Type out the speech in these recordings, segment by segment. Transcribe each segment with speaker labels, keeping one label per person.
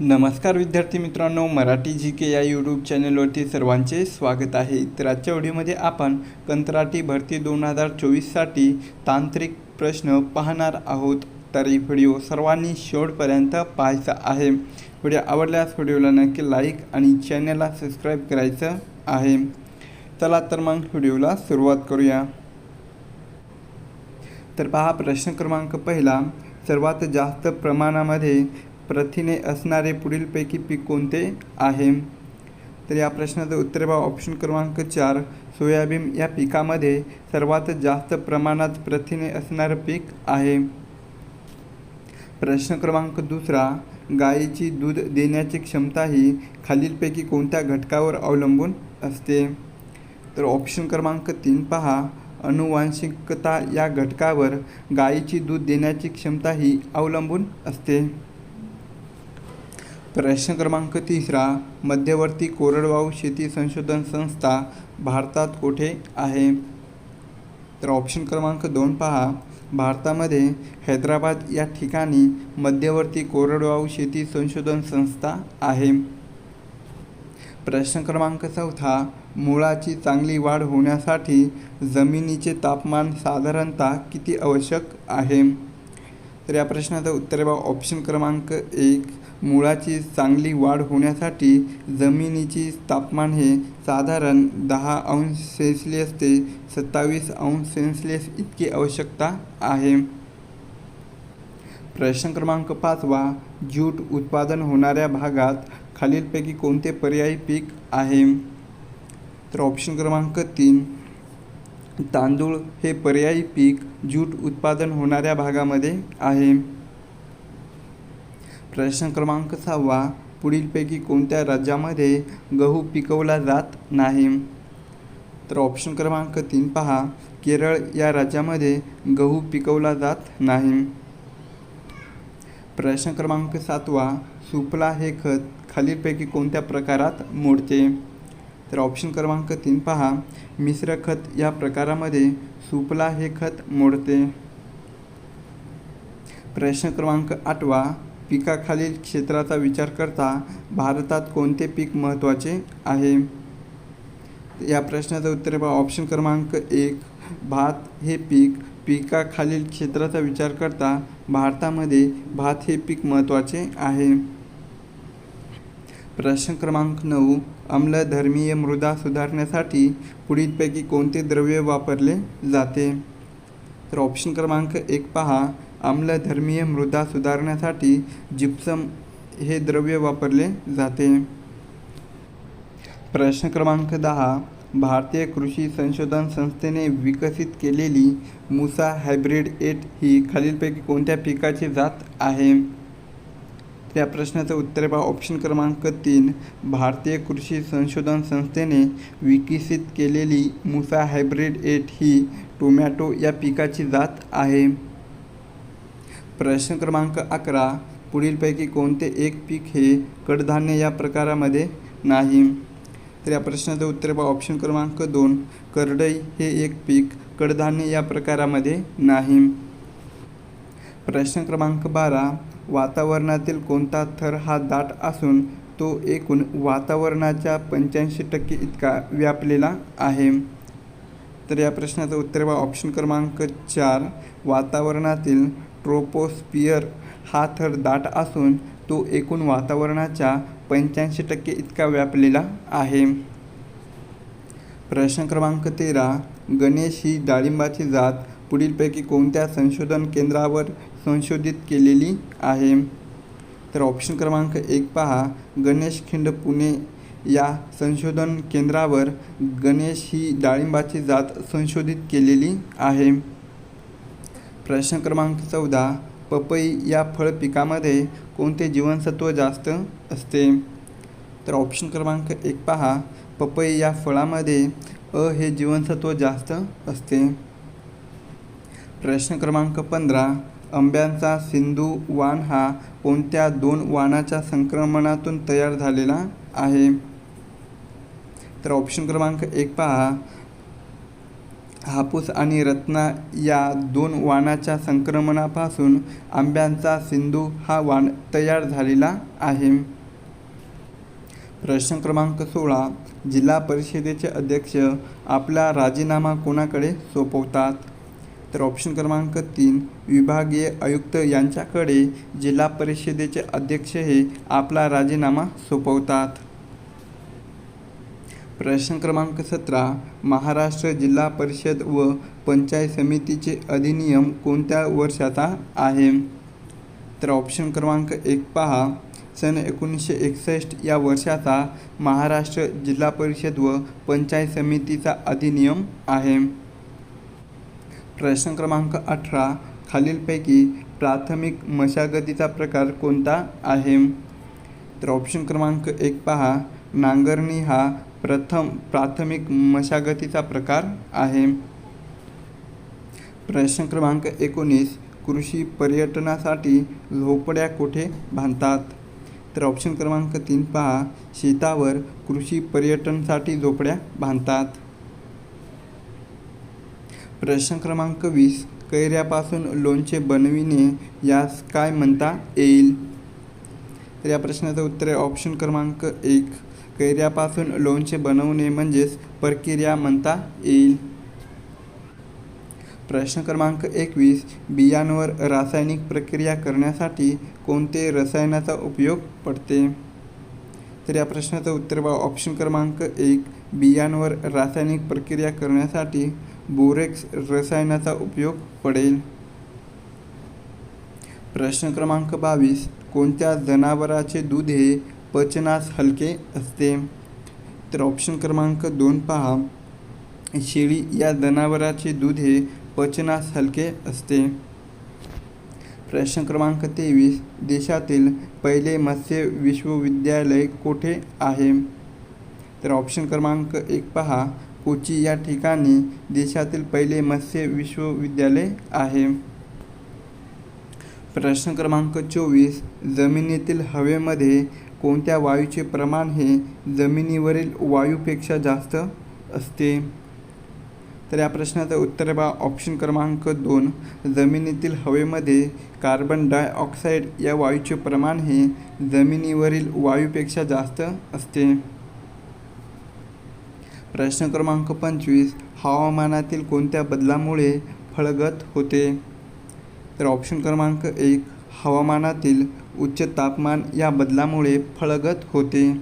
Speaker 1: नमस्कार विद्यार्थी मित्रांनो मराठी जी के या यूट्यूब चॅनलवरती सर्वांचे स्वागत आहे. तर आजच्या व्हिडिओमध्ये आपण कंत्राटी भरती दोन हजार चोवीससाठी तांत्रिक प्रश्न पाहणार आहोत. तर ही व्हिडिओ सर्वांनी शेवटपर्यंत पाहायचा आहे. व्हिडिओ आवडल्यास व्हिडिओला नक्की लाईक आणि चॅनलला सबस्क्राईब करायचं आहे. चला तर मग व्हिडिओला सुरुवात करूया. तर पहा प्रश्न क्रमांक पहिला सर्वात जास्त प्रमाणामध्ये प्रथिने असणारे पुढीलपैकी पीक कोणते आहे? तर या प्रश्नाचं उत्तर बा ऑप्शन क्रमांक चार सोयाबीन या पिकामध्ये सर्वात जास्त प्रमाणात प्रथिने असणारं पीक आहे. प्रश्न क्रमांक दुसरा गायीची दूध देण्याची क्षमता ही खालीलपैकी कोणत्या घटकावर अवलंबून असते? तर ऑप्शन क्रमांक तीन पहा. अनुवांशिकता या घटकावर गायीची दूध देण्याची क्षमता ही अवलंबून असते. प्रश्न क्रमांक तिसरा मध्यवर्ती कोरडवाहू शेती संशोधन संस्था भारतात कुठे आहे? तर ऑप्शन क्रमांक दोन पहा. भारतामध्ये हैदराबाद या ठिकाणी मध्यवर्ती कोरडवाहू शेती संशोधन संस्था आहे. प्रश्न क्रमांक चौथा मुळाची चांगली वाढ होण्यासाठी जमिनीचे तापमान साधारणतः किती आवश्यक आहे? तर या प्रश्नाचं उत्तर बा ऑप्शन क्रमांक एक मुळाची चांगली वाढ होण्यासाठी जमिनीची तापमान हे साधारण दहा अंश सेल्सिअस ते सत्तावीस अंश सेल्सिअस इतकी आवश्यकता आहे. प्रश्न क्रमांक पाचवा ज्यूट उत्पादन होणाऱ्या भागात खालीलपैकी कोणते पर्यायी पीक आहे? तर ऑप्शन क्रमांक तीन तांदूळ हे पर्यायी पीक ज्यूट उत्पादन होणाऱ्या भागामध्ये आहे. प्रश्न क्रमांक सहावा पुढीलपैकी कोणत्या राज्यामध्ये गहू पिकवला जात नाही? तर ऑप्शन क्रमांक तीन पहा. केरळ या राज्यामध्ये गहू पिकवला जात नाही. प्रश्न क्रमांक सातवा सुफला हे खत खालीलपैकी कोणत्या प्रकारात मोडते? तर ऑप्शन क्रमांक तीन पहा. मिश्र खत या प्रकारामध्ये सुफला हे खत मोडते. प्रश्न क्रमांक आठवा पिकाखालील क्षेत्राचा विचार करता भारतात कोणते पीक महत्त्वाचे आहे? या प्रश्नाचं उत्तर बा ऑप्शन क्रमांक एक भात हे पीक पिकाखालील क्षेत्राचा विचार करता भारतामध्ये भात हे पीक महत्त्वाचे आहे. प्रश्न क्रमांक नऊ आम्लधर्मीय मृदा सुधारण्यासाठी पुढीलपैकी कोणते द्रव्य वापरले जाते? तर ऑप्शन क्रमांक एक पहा आम्लधर्मीय मृदा सुधारण्यासाठी जिप्सम हे द्रव्य वापरले जाते. प्रश्न क्रमांक दहा. भारतीय कृषी संशोधन संस्थेने विकसित केलेली मुसा हायब्रिड एट ही खालीलपैकी कोणत्या पिकाची जात आहे? त्या प्रश्नाचं उत्तर पहा. ऑप्शन क्रमांक तीन. भारतीय कृषी संशोधन संस्थेने विकसित केलेली मुसा हायब्रिड एट ही टोमॅटो या पिकाची जात आहे. प्रश्न क्रमांक अकरा. पुढीलपैकी कोणते एक पीक हे कडधान्य या प्रकारामध्ये नाही? तर या प्रश्नाचं उत्तर बा ऑप्शन क्रमांक दोन. करडई हे एक पीक कडधान्य या प्रकारामध्ये नाही. प्रश्न क्रमांक बारा. वातावरणातील कोणता थर हा दाट असून तो एकूण वातावरणाच्या पंच्याऐंशी टक्के इतका व्यापलेला आहे? तर या प्रश्नाचं उत्तर बा ऑप्शन क्रमांक चार. वातावरणातील ट्रोपोस्पियर हा थर दाट असून तो एकूण वातावरणाच्या पंच्याऐंशी टक्के इतका व्यापलेला आहे. प्रश्न क्रमांक तेरा गणेश ही डाळिंबाची जात पुढीलपैकी कोणत्या संशोधन केंद्रावर संशोधित केलेली आहे? तर ऑप्शन क्रमांक एक पहा गणेश खिंड पुणे या संशोधन केंद्रावर गणेश ही डाळिंबाची जात संशोधित केलेली आहे. प्रश्न क्रमांक चौदा पपई या फळ पिकामध्ये कोणते जीवनसत्व जास्त असते? तर ऑप्शन क्रमांक एक पहा. पपई या फळामध्ये अ हे जीवनसत्व जास्त असते. प्रश्न क्रमांक पंधरा. आंब्यांचा सिंधू वाण हा कोणत्या दोन वाणाच्या संक्रमणातून तयार झालेला आहे? तर ऑप्शन क्रमांक एक पहा. हापूस आणि रत्ना या दोन वाणाच्या संक्रमणापासून आंब्यांचा सिंधू हा वाण तयार झालेला आहे. प्रश्न क्रमांक सोळा. जिल्हा परिषदेचे अध्यक्ष आपला राजीनामा कोणाकडे सोपवतात? तर ऑप्शन क्रमांक तीन विभागीय आयुक्त यांच्याकडे जिल्हा परिषदेचे अध्यक्ष हे आपला राजीनामा सोपवतात. प्रश्न क्रमांक सतरा महाराष्ट्र जिल्हा परिषद व पंचायत समितीचे अधिनियम कोणत्या वर्षाचा आहे? तर ऑप्शन क्रमांक एक पहा. सन एकोणीसशे एकसष्ट या वर्षाचा महाराष्ट्र जिल्हा परिषद व पंचायत समितीचा अधिनियम आहे. प्रश्न क्रमांक अठरा खालीलपैकी प्राथमिक मशागतीचा प्रकार कोणता आहे? तर ऑप्शन क्रमांक एक पहा. नांगरणी हा प्रथम प्राथमिक मशागतीचा प्रकार आहे. प्रश्न क्रमांक एकोणीस कृषी पर्यटनासाठी झोपड्या कुठे बांधतात? तर ऑप्शन क्रमांक तीन पहा. शेतावर कृषी पर्यटनासाठी झोपड्या बांधतात. प्रश्न क्रमांक वीस कैऱ्यापासून लोणचे बनविणे यास काय म्हणता येईल? तर या प्रश्नाचं उत्तर आहे ऑप्शन क्रमांक एक. कैऱ्यापासून लोणचे बनवणे म्हणजेच प्रक्रिया म्हणता येईल. प्रश्न क्रमांक एकवीस. बियांवर रासायनिक प्रक्रिया करण्यासाठी कोणते रसायनाचा उपयोग पडते? तर या प्रश्नाचं उत्तर बा ऑप्शन क्रमांक एक. बियांवर रासायनिक प्रक्रिया करण्यासाठी बोरेक्स रसायनाचा उपयोग पडेल. प्रश्न क्रमांक बावीस. कोणत्या जनावराचे दूध हे पचनास हलके असते. तर ऑप्शन क्रमांक दोन पहा. शेळी या जनावराचे दूध हे पचनास हलके असते. प्रश्न क्रमांक तेवीस. देशातील पहिले मत्स्य विश्वविद्यालय कोठे आहे? तर ऑप्शन क्रमांक एक पहा. कोची या ठिकाणी देशातील पहिले मत्स्य विश्वविद्यालय आहे. प्रश्न क्रमांक चोवीस. जमिनीतील हवेमध्ये कोणत्या वायूचे प्रमाण हे जमिनीवरील वायूपेक्षा जास्त असते? तर या प्रश्नाचं उत्तर बा ऑप्शन क्रमांक दोन. जमिनीतील हवेमध्ये कार्बन डायऑक्साईड या वायूचे प्रमाण हे जमिनीवरील वायूपेक्षा जास्त असते. प्रश्न क्रमांक पंचवीस. हवामानातील कोणत्या बदलामुळे फळगत होते? तर ऑप्शन क्रमांक एक. हवामानातील उच्च तापमान या बदलामुळे फळगत होते.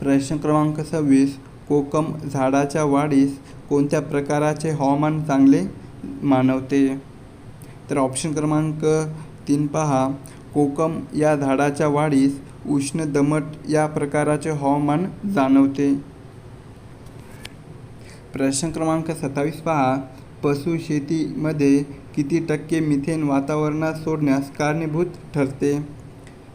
Speaker 1: प्रश्न क्रमांक सव्वीस कोकम झाडाच्या वाढीस कोणत्या प्रकाराचे हवामान चांगले मानवते? तर ऑप्शन क्रमांक तीन पहा. कोकम या झाडाच्या वाढीस उष्ण दमट या प्रकाराचे हवामान जाणवते. प्रश्न क्रमांक सत्तावीस पहा. पशुशेतीमध्ये किती टक्के मिथेन वातावरणात सोडण्यास कारणीभूत ठरते?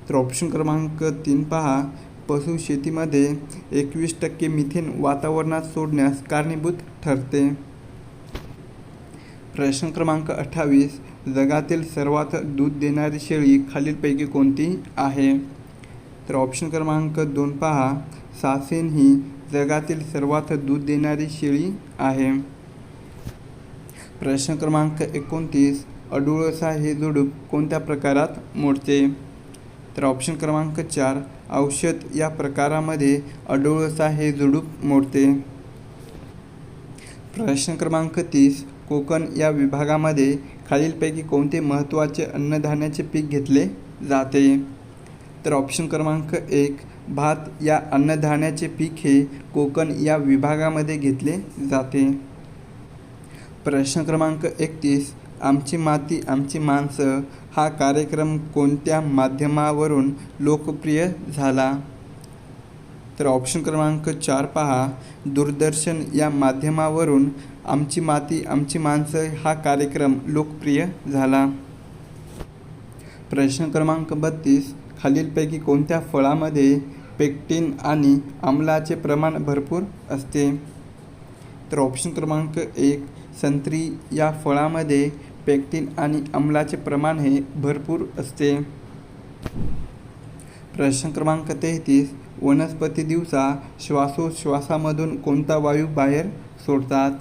Speaker 1: तर ऑप्शन क्रमांक तीन पहा. पशुशेतीमध्ये एकवीस टक्के मिथेन वातावरणात सोडण्यास कारणीभूत ठरते. प्रश्न क्रमांक अठ्ठावीस. जगातील सर्वात दूध देणारी शेळी खालीलपैकी कोणती आहे? तर ऑप्शन क्रमांक दोन पहा. सासेन ही जगातील सर्वात दूध देणारी शेळी आहे. प्रश्न क्रमांक एकोणतीस अडुळसा हे झुडूप कोणत्या प्रकारात मोडते? तर ऑप्शन क्रमांक चार औषध या प्रकारामध्ये अडुळसा हे झुडूप मोडते. प्रश्न क्रमांक तीस कोकण या विभागामध्ये खालीलपैकी कोणते महत्त्वाचे अन्नधान्याचे पीक घेतले जाते? तर ऑप्शन क्रमांक एक भात या अन्नधान्याचे पीक हे कोकण या विभागामध्ये घेतले जाते. प्रश्न क्रमांक एकतीस आमची माती आमची माणसं हा कार्यक्रम कोणत्या माध्यमावरून लोकप्रिय झाला? तर ऑप्शन क्रमांक चार पहा. दूरदर्शन या माध्यमावरून आमची माती आमची माणसं हा कार्यक्रम लोकप्रिय झाला. प्रश्न क्रमांक बत्तीस खालीलपैकी कोणत्या फळामध्ये पेक्टिन आणि आम्लाचे प्रमाण भरपूर असते? तर ऑप्शन क्रमांक एक संत्री या फळामध्ये पेक्टिन आणि आम्लाचे प्रमाण हे भरपूर असते. प्रश्न क्रमांक तेहतीस वनस्पती दिवसा श्वासोश्वासामधून कोणता वायू बाहेर सोडतात?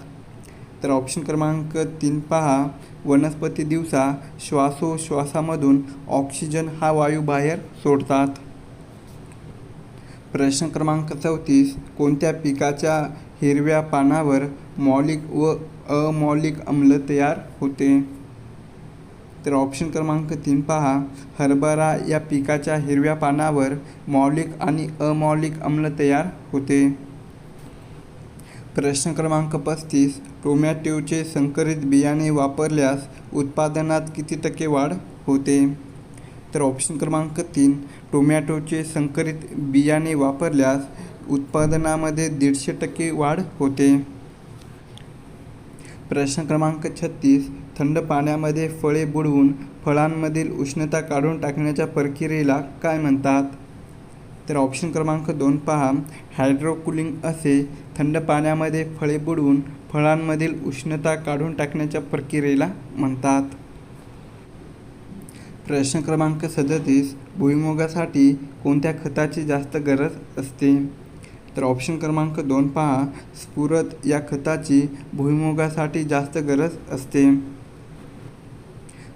Speaker 1: तर ऑप्शन क्रमांक तीन पहा. वनस्पती दिवसा श्वासोश्वासामधून ऑक्सिजन हा वायू बाहेर सोडतात. प्रश्न क्रमांक चौतीस कोणत्या पिकाच्या हिरव्या पानावर मौलिक व अमौलिक आम्ल तयार होते. तर ऑप्शन क्रमांक तीन पहा. हरभरा या पिकाच्या हिरव्या पानावर मौलिक आणि अमौलिक आम्ल तयार होते. प्रश्न क्रमांक पस्तीस. टोमॅटोचे संकरित बियाणे वापरल्यास उत्पादनात किती टक्के वाढ होते? तर ऑप्शन क्रमांक तीन. टोमॅटोचे संकरित बियाणे वापरल्यास उत्पादनामध्ये दीडशे टक्के वाढ होते. प्रश्न क्रमांक छत्तीस थंड पाण्यामध्ये फळे बुडवून फळांमधील उष्णता काढून टाकण्याच्या प्रक्रियेला काय म्हणतात? तर ऑप्शन क्रमांक दोन पहा. हायड्रोकुलिंग असे थंड पाण्यामध्ये फळे बुडवून फळांमधील उष्णता काढून टाकण्याच्या प्रक्रियेला म्हणतात. प्रश्न क्रमांक सदतीस भुईमुगासाठी कोणत्या खताची जास्त गरज असते? तर ऑप्शन क्रमांक दोन पहा. स्फुरद या खताची भुईमुगासाठी जास्त गरज असते.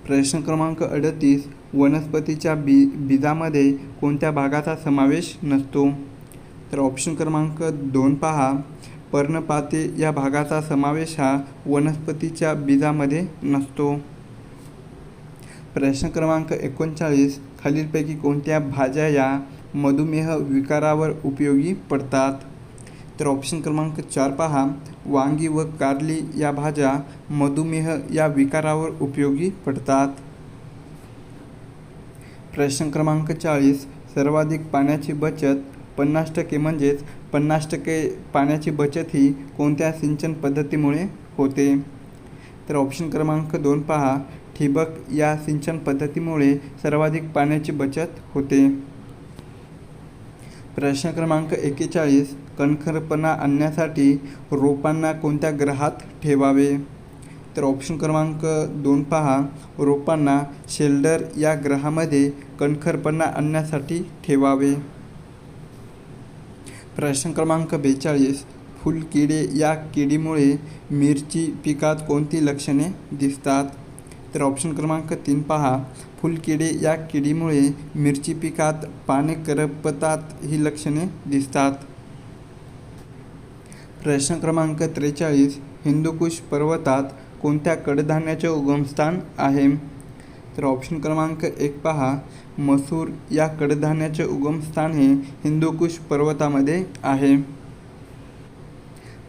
Speaker 1: प्रश्न क्रमांक अडतीस. वनस्पतीच्या बी बीजामध्ये कोणत्या भागाचा समावेश नसतो? तर ऑप्शन क्रमांक दोन पहा. पर्णपाते या भागाचा समावेश हा वनस्पतीच्या बीजामध्ये नसतो. प्रश्न क्रमांक एकोणचाळीस. खालीलपैकी कोणत्या भाज्या या मधुमेह विकारावर उपयोगी पडतात. तर ऑप्शन क्रमांक चार पहा. वांगी व कारली या भाज्या मधुमेह या विकारावर उपयोगी पडतात. प्रश्न क्रमांक चाळीस. सर्वाधिक पाण्याची बचत पन्नास टक्के म्हणजेच पन्नास टक्के पाण्याची बचत ही कोणत्या सिंचन पद्धतीमुळे होते? तर ऑप्शन क्रमांक दोन पहा. ठिबक या सिंचन पद्धतीमुळे सर्वाधिक पाण्याची बचत होते. प्रश्न क्रमांक एकेचाळीस कणखरपणा आणण्यासाठी रोपांना कोणत्या ग्रहात ठेवावे? तर ऑप्शन क्रमांक दोन पहा. रोपांना शेल्डर या ग्रहामध्ये कणखरपणा आणण्यासाठी ठेवावे. प्रश्न क्रमांक बेचाळीस फुलकिडे या किडीमुळे मिरची पिकात कोणती लक्षणे दिसतात? तर ऑप्शन क्रमांक तीन पहा. फुलकिडे या किडीमुळे मिरची पिकात पाने करपतात ही लक्षणे दिसतात. प्रश्न क्रमांक त्रेचाळीस हिंदुकुश पर्वतात कोणत्या कडधान्याचे उगमस्थान आहे? तर ऑप्शन क्रमांक एक पहा. मसूर या कडधान्याचे उगमस्थान हे हिंदुकुश पर्वतामध्ये आहे.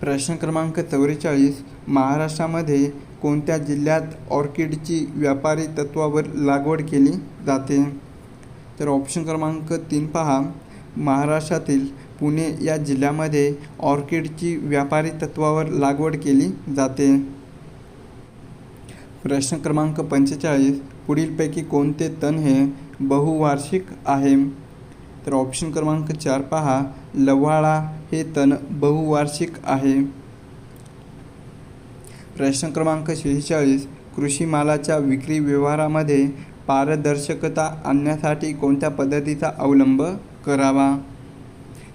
Speaker 1: प्रश्न क्रमांक चौवेचाळीस महाराष्ट्रामध्ये कोणत्या जिल्ह्यात ऑर्किडची व्यापारी तत्वावर लागवड केली जाते? तर ऑप्शन क्रमांक तीन पहा. महाराष्ट्रातील पुणे या जिल्ह्यामध्ये ऑर्किडची व्यापारी तत्वावर लागवड केली जाते. प्रश्न क्रमांक पंचेचाळीस. पुढीलपैकी कोणते तण हे बहुवार्षिक आहे? तर ऑप्शन क्रमांक चार पहा. लव्हाळा हे तण बहुवार्षिक आहे. प्रश्न क्रमांक शेहेचाळीस कृषी मालाच्या विक्री व्यवहारामध्ये पारदर्शकता आणण्यासाठी कोणत्या पद्धतीचा अवलंब करावा?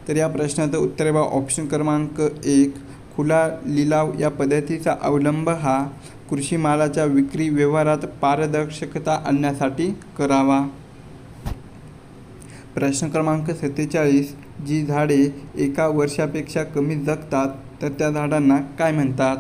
Speaker 1: तर या प्रश्नाचं उत्तर बा ऑप्शन क्रमांक एक खुला लिलाव या पद्धतीचा अवलंब हा कृषी मालाच्या विक्री व्यवहारात पारदर्शकता आणण्यासाठी करावा. प्रश्न क्रमांक सत्तेचाळीस जी झाडे एका वर्षापेक्षा कमी जगतात तर त्या झाडांना काय म्हणतात?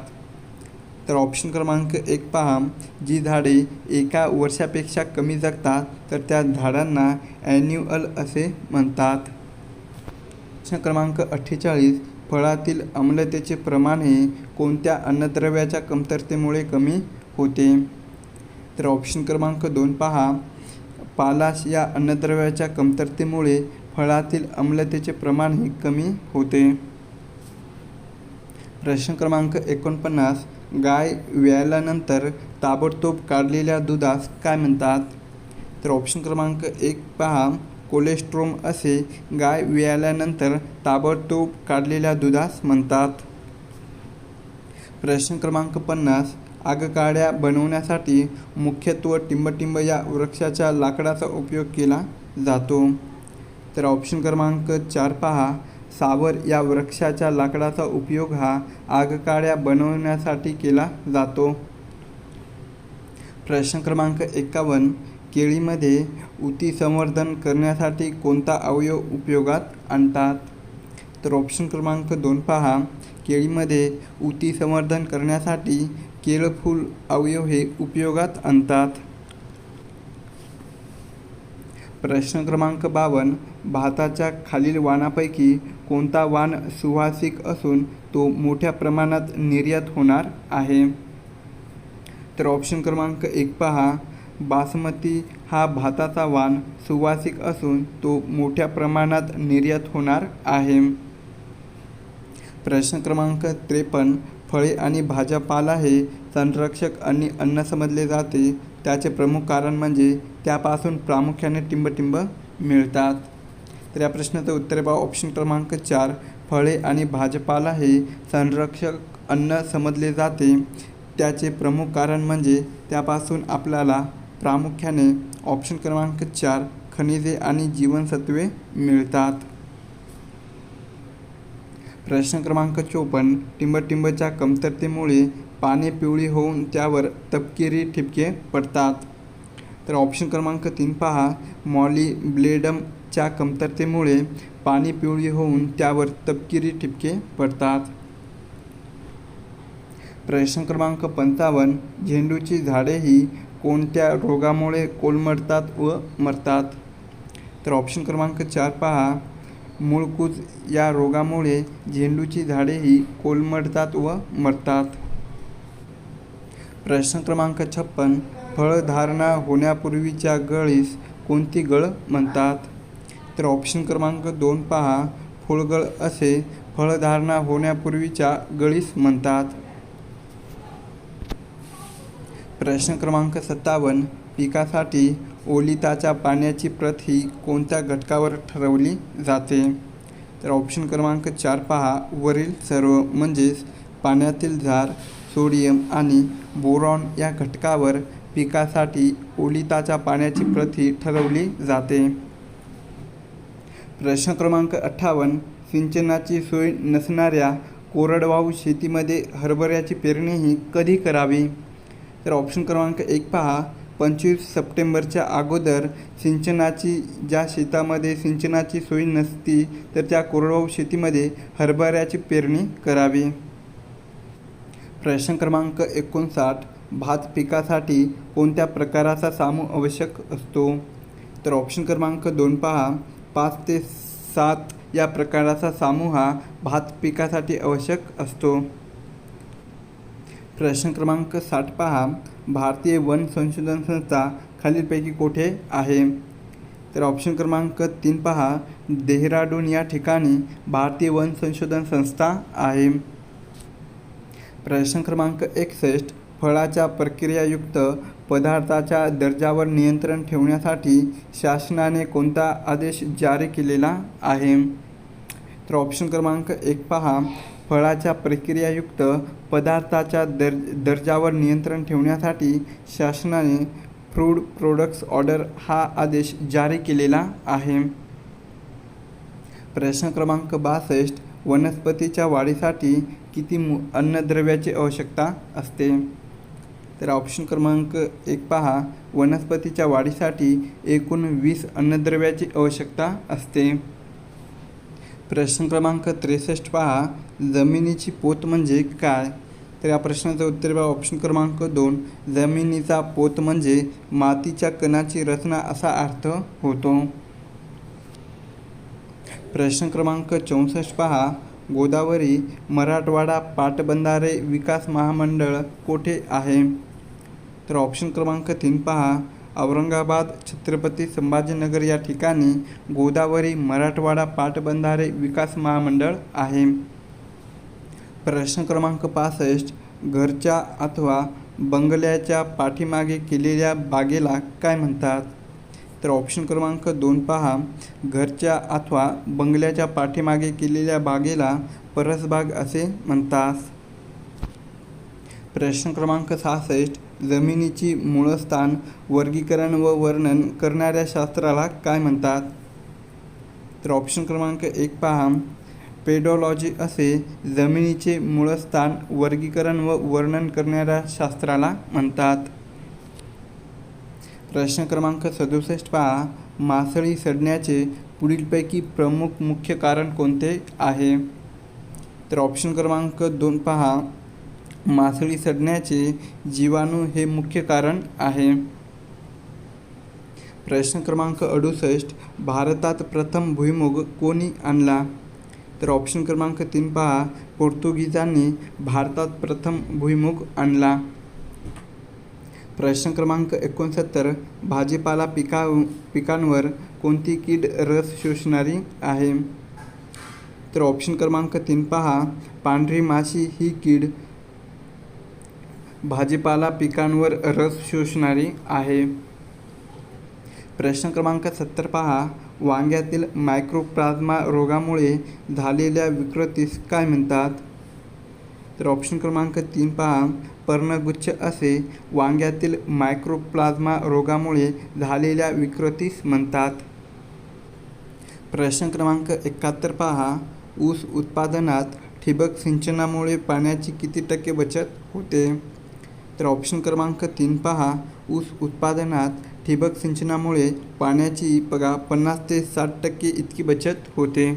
Speaker 1: तर ऑप्शन क्रमांक एक पहा. जी झाडे एका वर्षापेक्षा कमी जगतात तर त्या झाडांना ॲन्युअल असे म्हणतात. प्रश्न क्रमांक अठ्ठेचाळीस. फळातील आम्लतेचे प्रमाण हे कोणत्या अन्नद्रव्याच्या कमतरतेमुळे कमी होते? तर ऑप्शन क्रमांक दोन पहा. पालाश या अन्नद्रव्याच्या कमतरतेमुळे फळातील आम्लतेचे प्रमाण हे कमी होते. प्रश्न क्रमांक एकोणपन्नास. गाय व्याल्यानंतर ताबडतोब काढलेल्या दुधास काय म्हणतात? तर ऑप्शन क्रमांक एक पहा. कोलेस्ट्रोम असे गाय वियाल्यानंतर ताबडतोब काढलेल्या दुधास म्हणतात. प्रश्न क्रमांक पन्नास. आगकाड्या बनवण्यासाठी मुख्यत्व टिंबटिंब या वृक्षाच्या लाकडाचा उपयोग केला जातो. तर ऑप्शन क्रमांक चार पहा. सावर या वृक्षाच्या लाकडाचा उपयोग हा आगकाड्या बनवण्यासाठी केला जातो. प्रश्न क्रमांक एकावन्न. केळीमध्ये उती संवर्धन करण्यासाठी कोणता अवयव उपयोगात आणतात? तर ऑप्शन क्रमांक दोन पहा. केळीमध्ये उती संवर्धन करण्यासाठी केळफूल अवयव हे उपयोगात आणतात. प्रश्न क्रमांक बावन्न. भाताच्या खालील वाणापैकी कोणता वाण सुवासिक असून तो मोठ्या प्रमाणात निर्यात होणार आहे. तर ऑप्शन क्रमांक एक पहा. बासमती हा भाताचा वाण सुवासिक असून तो मोठ्या प्रमाणात निर्यात होणार आहे. प्रश्न क्रमांक त्रेपन्न. फळे आणि भाज्यापाला हे संरक्षक आणि अन्न समजले जाते. त्याचे प्रमुख कारण म्हणजे त्यापासून प्रामुख्याने टिंबटिंब मिळतात. तर या प्रश्नाचं उत्तर पहा. ऑप्शन क्रमांक चार फळे आणि भाजपाला हे संरक्षक अन्न समजले जाते. त्याचे प्रमुख कारण म्हणजे त्यापासून आपल्याला प्रामुख्याने ऑप्शन क्रमांक चार खनिजे आणि जीवनसत्वे मिळतात. प्रश्न क्रमांक चोपन्न टिंबटिंबच्या कमतरतेमुळे पाने पिवळी होऊन त्यावर तपकिरी ठिपके पडतात. तर ऑप्शन क्रमांक तीन पहा. मॉली ब्लेडम च्या कमतरतेमुळे पाणी पिवळी होऊन त्यावर तपकिरी ठिपके पडतात. प्रश्न क्रमांक पंचावन्न झेंडूची झाडे ही कोणत्या रोगामुळे कोलमडतात व मरतात? तर ऑप्शन क्रमांक चार पहा. मूळकूज या रोगामुळे झेंडूची झाडे ही कोलमडतात व मरतात. प्रश्न क्रमांक छप्पन फळधारणा होण्यापूर्वीच्या गळीस कोणती गळ म्हणतात? तर ऑप्शन क्रमांक दोन पहा. फुलगळ असे फळधारणा होण्यापूर्वीच्या गळीस म्हणतात. प्रश्न क्रमांक सत्तावन्न. पिकासाठी ओलिताच्या पाण्याची प्रत ही कोणत्या घटकावर ठरवली जाते? तर ऑप्शन क्रमांक चार पहा. वरील सर्व म्हणजेच पाण्यातील झार सोडियम आणि बोरॉन या घटकावर पिकासाठी ओलिताच्या पाण्याची प्रत ही ठरवली जाते. प्रश्न क्रमांक अठ्ठावन्न सिंचनाची सोय नसणाऱ्या कोरडवाहू शेतीमध्ये हरभऱ्याची पेरणी ही कधी करावी? तर ऑप्शन क्रमांक एक पहा. पंचवीस सप्टेंबरच्या अगोदर सिंचनाची ज्या शेतामध्ये सिंचनाची सोय नसती तर त्या कोरडवाहू शेतीमध्ये हरभऱ्याची पेरणी करावी. प्रश्न क्रमांक एकोणसाठ भात पिकासाठी कोणत्या प्रकाराचा सामू आवश्यक असतो? तर ऑप्शन क्रमांक दोन पहा. पाच ते सात या प्रकाराचा सामूह हा भात पिकासाठी आवश्यक असतो. प्रश्न क्रमांक साठ पहा. भारतीय वन संशोधन संस्था खालीलपैकी कोठे आहे? तर ऑप्शन क्रमांक तीन पहा. देहराडून या ठिकाणी भारतीय वन संशोधन संस्था आहे. प्रश्न क्रमांक एकसष्ट. फळाच्या प्रक्रियायुक्त पदार्थाच्या दर्जावर नियंत्रण ठेवण्यासाठी शासनाने कोणता आदेश जारी केलेला आहे? तर ऑप्शन क्रमांक एक पहा. फळाच्या प्रक्रियायुक्त पदार्थाच्या दर दर्जावर नियंत्रण ठेवण्यासाठी शासनाने फूड प्रोडक्ट्स ऑर्डर हा आदेश जारी केलेला आहे. प्रश्न क्रमांक बासष्ट. वनस्पतीच्या वाढीसाठी किती मु अन्नद्रव्याची आवश्यकता असते? तर ऑप्शन क्रमांक एक पहा. वनस्पतीच्या वाढीसाठी एकूण वीस अन्नद्रव्याची आवश्यकता असते. प्रश्न क्रमांक त्रेसष्ट पहा. जमिनीची पोत म्हणजे काय? तर या प्रश्नाचं उत्तर बघा. ऑप्शन क्रमांक दोन. जमिनीचा पोत म्हणजे मातीच्या कणाची रचना असा अर्थ होतो. प्रश्न क्रमांक चौसष्ट पहा. गोदावरी मराठवाडा पाटबंधारे विकास महामंडळ कोठे आहे? तर ऑप्शन क्रमांक तीन पहा. औरंगाबाद छत्रपती संभाजीनगर या ठिकाणी गोदावरी मराठवाडा पाटबंधारे विकास महामंडळ आहे. प्रश्न क्रमांक पासष्ट घरच्या अथवा बंगल्याच्या पाठीमागे केलेल्या बागेला काय म्हणतात? तर ऑप्शन क्रमांक दोन पहा. घरच्या अथवा बंगल्याच्या पाठीमागे केलेल्या बागेला परसबाग असे म्हणतात. प्रश्न क्रमांक सहासष्ट जमिनीची मूळस्थान वर्गीकरण व वर्णन करणाऱ्या शास्त्राला काय म्हणतात? तर ऑप्शन क्रमांक एक पहा. पेडॉलॉजी असे जमिनीचे मूळस्थान वर्गीकरण व वर्णन करणाऱ्या शास्त्राला म्हणतात. प्रश्न क्रमांक सदुसष्ट पहा. मासळी सडण्याचे पुढीलपैकी प्रमुख मुख्य कारण कोणते आहे? तर ऑप्शन क्रमांक दोन पहा. मासळी सडण्याचे जीवाणू हे मुख्य कारण आहे. प्रश्न क्रमांक अडुसष्ट भारतात प्रथम भुईमुग कोणी आणला? तर ऑप्शन क्रमांक तीन पहा. पोर्तुगीजांनी भारतात प्रथम भुईमुग आणला. प्रश्न क्रमांक एकोणसत्तर भाजीपाला पिका पिकांवर कोणती कीड रस शोषणारी आहे? तर ऑप्शन क्रमांक तीन पहा. पांढरी माशी ही कीड भाजीपाला पिकांवर रस शोषणारी आहे. प्रश्न क्रमांक सत्तर पहा. वांग्यातील मायक्रोप्लाझ्मा रोगामुळे झालेल्या विकृतीस काय म्हणतात? तर ऑप्शन क्रमांक तीन पहा. पर्णगुच्छ असे वांग्यातील मायक्रोप्लाझ्मा रोगामुळे झालेल्या विकृतीस म्हणतात. प्रश्न क्रमांक एकाहत्तर पहा. ऊस उत्पादनात ठिबक सिंचनामुळे पाण्याची किती टक्के बचत होते? तर ऑप्शन क्रमांक तीन पहा. ऊस उत्पादनात ठिबक सिंचनामुळे पाण्याची बघा पन्नास ते साठ टक्के इतकी बचत होते.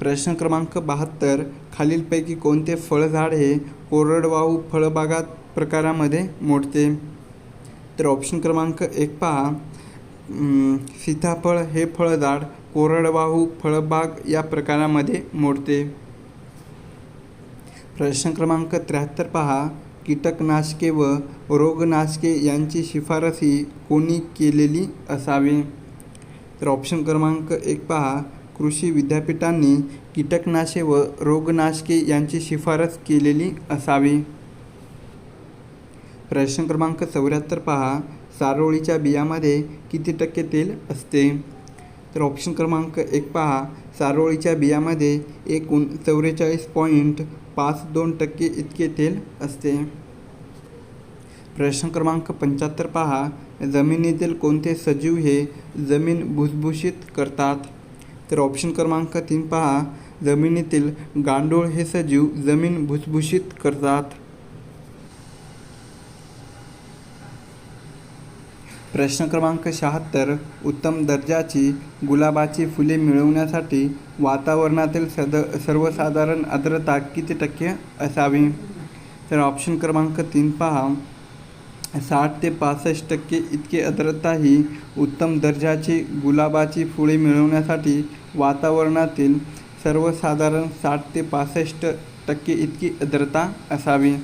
Speaker 1: प्रश्न क्रमांक बहात्तर. खालीलपैकी कोणते फळझाड हे कोरडवाहू फळबागात प्रकारामध्ये मोडते? तर ऑप्शन क्रमांक एक पहा. सीताफळ हे फळझाड कोरडवाहू फळबाग या प्रकारामध्ये मोडते. प्रश्न क्रमांक त्र्याहत्तर पहा. कीटकनाशके व रोगनाशके यांची शिफारसी कोणी केलेली असावी? तर ऑप्शन क्रमांक एक पहा. कृषी विद्यापीठांनी कीटकनाशे व रोगनाशके यांची शिफारस केलेली असावी? प्रश्न क्रमांक चौऱ्याहत्तर पहा. सारोळीच्या बियामध्ये किती टक्के तेल असते? तर ऑप्शन क्रमांक एक पहा. चारोळीच्या बियामध्ये एकूण चौवेचाळीस पॉईंट पाच दोन टक्के इतके तेल असते. प्रश्न क्रमांक पंच्याहत्तर पहा. जमिनीतील कोणते सजीव हे जमीन भुसभुशीत करतात? तर ऑप्शन क्रमांक तीन पहा. जमिनीतील गांडूळ हे सजीव जमीन भुसभुशीत करतात. प्रश्न क्रमांक शहात्तर उत्तम दर्जाची गुलाबाची फुले मिळवण्यासाठी वातावरणातील सद सर्वसाधारण आर्द्रता किती टक्के असावी? तर ऑप्शन क्रमांक तीन पहा. साठ ते पासष्ट टक्के इतकी आर्द्रता ही उत्तम दर्जाची गुलाबाची फुले मिळवण्यासाठी वातावरणातील सर्वसाधारण साठ ते पासष्ट टक्के इतकी आर्द्रता असावी.